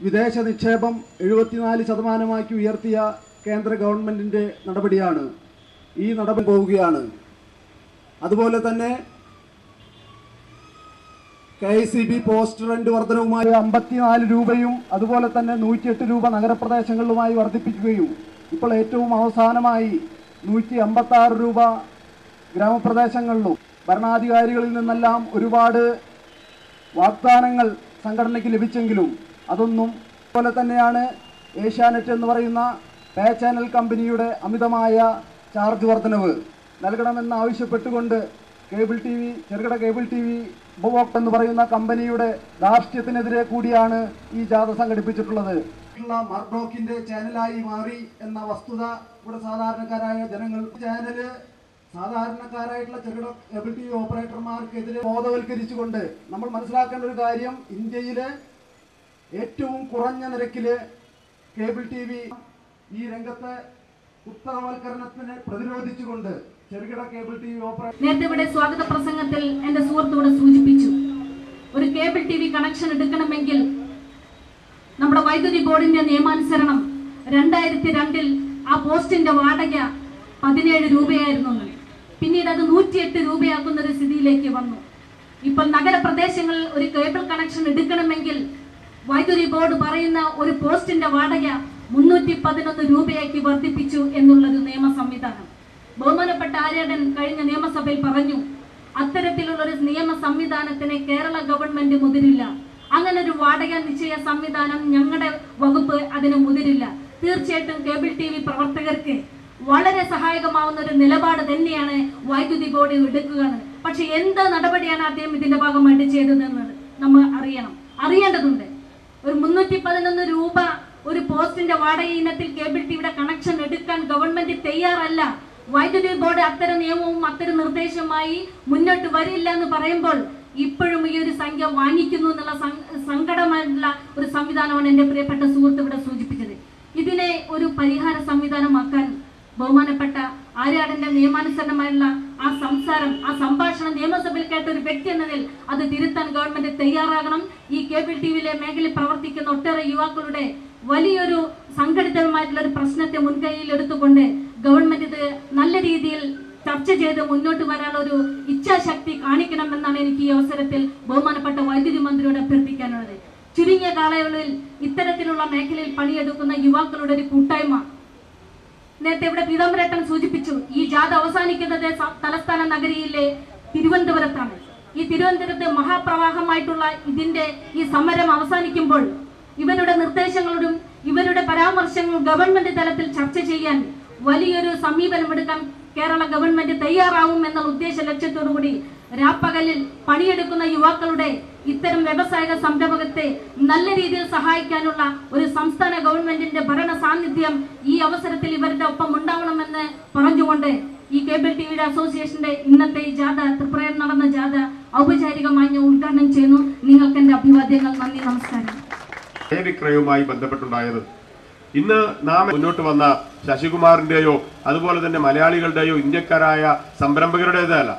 വിദേശ നിക്ഷേപം എഴുപത്തിനാല് ശതമാനമാക്കി ഉയർത്തിയ കേന്ദ്ര ഗവൺമെന്റിന്റെ നടപടിയാണ് ഈ നടപടി പോവുകയാണ്. അതുപോലെ തന്നെ K C B post rent വർധനവുമായി അമ്പത്തിനാല് രൂപയും അതുപോലെ തന്നെ നൂറ്റിയെട്ട് രൂപ നഗരപ്രദേശങ്ങളിലുമായി വർദ്ധിപ്പിക്കുകയും ഇപ്പോൾ ഏറ്റവും അവസാനമായി നൂറ്റി അമ്പത്താറ് രൂപ ഗ്രാമപ്രദേശങ്ങളിലും ഭരണാധികാരികളിൽ നിന്നെല്ലാം ഒരുപാട് വാഗ്ദാനങ്ങൾ സംഘടനയ്ക്ക് ലഭിച്ചെങ്കിലും അതൊന്നും പോലെ തന്നെയാണ് ഏഷ്യാനെറ്റ് എന്ന് പറയുന്ന പേ ചാനൽ കമ്പനിയുടെ അമിതമായ ചാർജ് വർധനവ്. നൽകണമെന്ന് ആവശ്യപ്പെട്ടുകൊണ്ട് കേബിൾ ടി വി ചെറുകിട കേബിൾ ടി വി ഉപഭോക്ത എന്ന് പറയുന്ന കമ്പനിയുടെ ധാർഷ്ട്യത്തിനെതിരെ കൂടിയാണ് ഈ ജാഥ സംഘടിപ്പിച്ചിട്ടുള്ളത്. മർഡോക്കിന്റെ ചാനലായി മാറി എന്ന വസ്തുത ഇവിടെ സാധാരണക്കാരായ ജനങ്ങൾ ചാനൽ സാധാരണക്കാരായിട്ടുള്ള ചെറുകിട കേബിൾ ടി വി ഓപ്പറേറ്റർമാർക്കെതിരെ ബോധവൽക്കരിച്ചുകൊണ്ട് നമ്മൾ മനസ്സിലാക്കേണ്ട ഒരു കാര്യം ഇന്ത്യയിലെ ഏറ്റവും കുറഞ്ഞ നിരക്കിൽ കേബിൾ ടി വി ഈ രംഗത്തെ ഉത്തരവൽക്കരണത്തിനെ പ്രതിരോധിച്ചുകൊണ്ട് ചെറുകിട കേബിൾ ടി വി ഓപ്പറേറ്റർ നേരത്തെ ഇവിടെ സ്വാഗത പ്രസംഗത്തിൽ എന്റെ സുഹൃത്തോട് സൂചിപ്പിച്ചു ഒരു കേബിൾ ടി വി കണക്ഷൻ എടുക്കണമെങ്കിൽ നമ്മുടെ വൈദ്യുതി ബോർഡിന്റെ നിയമാനുസരണം രണ്ടായിരത്തി രണ്ടിൽ ആ പോസ്റ്റിന്റെ വാടക പതിനേഴ് രൂപയായിരുന്നു. പിന്നീട് അത് നൂറ്റിയെട്ട് രൂപയാക്കുന്ന ഒരു സ്ഥിതിയിലേക്ക് വന്നു ഇപ്പോൾ നഗരപ്രദേശങ്ങളിൽ ഒരു കേബിൾ കണക്ഷൻ എടുക്കണമെങ്കിൽ വൈദ്യുതി ബോർഡ് പറയുന്ന ഒരു പോസ്റ്റിന്റെ വാടക മുന്നൂറ്റി പതിനൊന്ന് രൂപയാക്കി വർദ്ധിപ്പിച്ചു എന്നുള്ളൊരു നിയമ സംവിധാനം. ബഹുമാനപ്പെട്ട ആര്യാടൻ കഴിഞ്ഞ നിയമസഭയിൽ പറഞ്ഞു അത്തരത്തിലുള്ള ഒരു നിയമ സംവിധാനത്തിന് കേരള ഗവൺമെന്റ് മുതിരില്ല. അങ്ങനെ ഒരു വാടക നിശ്ചയ സംവിധാനം ഞങ്ങളുടെ വകുപ്പ് അതിന് മുതിരില്ല. തീർച്ചയായിട്ടും കേബിൾ ടി വി പ്രവർത്തകർക്ക് വളരെ സഹായകമാവുന്ന ഒരു നിലപാട് തന്നെയാണ് വൈദ്യുതി ബോർഡ് എടുക്കുകയാണ്. പക്ഷെ എന്ത് നടപടിയാണ് അദ്ദേഹം ഇതിന്റെ ഭാഗമായിട്ട് ചെയ്തതെന്ന് നമ്മൾ അറിയണം. അറിയേണ്ടതുണ്ട്. ഒരു മുന്നൂറ്റി പതിനൊന്ന് രൂപ ഒരു പോസ്റ്റിന്റെ വാടക ഇനത്തിൽ കേബിൾ ടിവിയുടെ കണക്ഷൻ എടുക്കാൻ ഗവൺമെന്റ് തയ്യാറല്ല. വൈദ്യുതി ബോർഡ് അത്തരം നിയമവും അത്തരം നിർദ്ദേശവുമായി മുന്നോട്ട് വരില്ല എന്ന് പറയുമ്പോൾ ഇപ്പോഴും ഈ ഒരു സംഖ്യ വാങ്ങിക്കുന്നു എന്നുള്ള സങ്കടമായിട്ടുള്ള ഒരു സംവിധാനമാണ് എന്റെ പ്രിയപ്പെട്ട സുഹൃത്ത് ഇവിടെ സൂചിപ്പിച്ചത്. ഇതിനെ ഒരു പരിഹാര സംവിധാനമാക്കാൻ ബഹുമാനപ്പെട്ട ആര്യാടന്റെ നിയമാനുസരണമായുള്ള ആ സംസാരം ആ സംഭാഷണം നിയമസഭയിൽ കേട്ട ഒരു വ്യക്തി എന്നതിൽ അത് തിരുത്താൻ ഗവൺമെന്റ് തയ്യാറാകണം. ഈ കേബിൾ ടി വിയിലെ മേഖലയിൽ പ്രവർത്തിക്കുന്ന ഒട്ടേറെ യുവാക്കളുടെ വലിയൊരു സംഘടിതമായിട്ടുള്ള ഒരു പ്രശ്നത്തെ മുൻകൈയിൽ എടുത്തുകൊണ്ട് ഗവൺമെന്റ് ഇത് നല്ല രീതിയിൽ ചർച്ച ചെയ്ത് മുന്നോട്ട് വരാനുള്ള ഒരു ഇച്ഛാശക്തി കാണിക്കണമെന്നാണ് എനിക്ക് ഈ അവസരത്തിൽ ബഹുമാനപ്പെട്ട വൈദ്യുതി മന്ത്രിയോട് അഭ്യർത്ഥിക്കാനുള്ളത്. ചുരുങ്ങിയ കാലയളവിൽ ഇത്തരത്തിലുള്ള മേഖലയിൽ പണിയെടുക്കുന്ന യുവാക്കളുടെ ഒരു കൂട്ടായ്മ നേരത്തെ ഇവിടെ പീതാംബരേട്ടൻ സൂചിപ്പിച്ചു ഈ ജാഥ അവസാനിക്കുന്നത് തലസ്ഥാന നഗരിയിലെ തിരുവനന്തപുരത്താണ്. ഈ തിരുവനന്തപുരത്ത് മഹാപ്രവാഹമായിട്ടുള്ള ഇതിന്റെ ഈ സമരം അവസാനിക്കുമ്പോൾ ഇവരുടെ നിർദ്ദേശങ്ങളോടും ഇവരുടെ പരാമർശങ്ങളും ഗവൺമെന്റ് തലത്തിൽ ചർച്ച ചെയ്യാൻ വലിയൊരു സമീപനമെടുക്കാൻ കേരള ഗവൺമെന്റ് തയ്യാറാവും എന്നുള്ള ഉദ്ദേശ ലക്ഷ്യത്തോടുകൂടി രാപ്പകലിൽ പണിയെടുക്കുന്ന യുവാക്കളുടെ ഇത്തരം വ്യവസായിക സംരംഭകത്തെ നല്ല രീതിയിൽ സഹായിക്കാനുള്ള ഒരു സംസ്ഥാന ഗവൺമെന്റിന്റെ ഭരണ സാന്നിധ്യം ഈ അവസരത്തിൽ ഇവരുടെ ഒപ്പം ഉണ്ടാവണമെന്ന് പറഞ്ഞുകൊണ്ട് ഈ കേബിൾ ടിവിയുടെ അസോസിയേഷന്റെ ഇന്നത്തെ ഈ ജാഥ ത്രിപുരയിൽ നടന്ന ജാഥ ഔപചാരികമായി ഞാൻ ഉദ്ഘാടനം ചെയ്യുന്നു. നിങ്ങൾക്ക് എന്റെ അഭിവാദ്യങ്ങൾ നന്ദി നമസ്കാരം. വിക്രയവുമായി ബന്ധപ്പെട്ടുണ്ടായത് ഇന്ന് നാം മുന്നോട്ട് വന്ന ശശികുമാറിന്റെയോ അതുപോലെ തന്നെ മലയാളികളുടെയോ ഇന്ത്യക്കാരായ സംരംഭകരുടേതല്ല.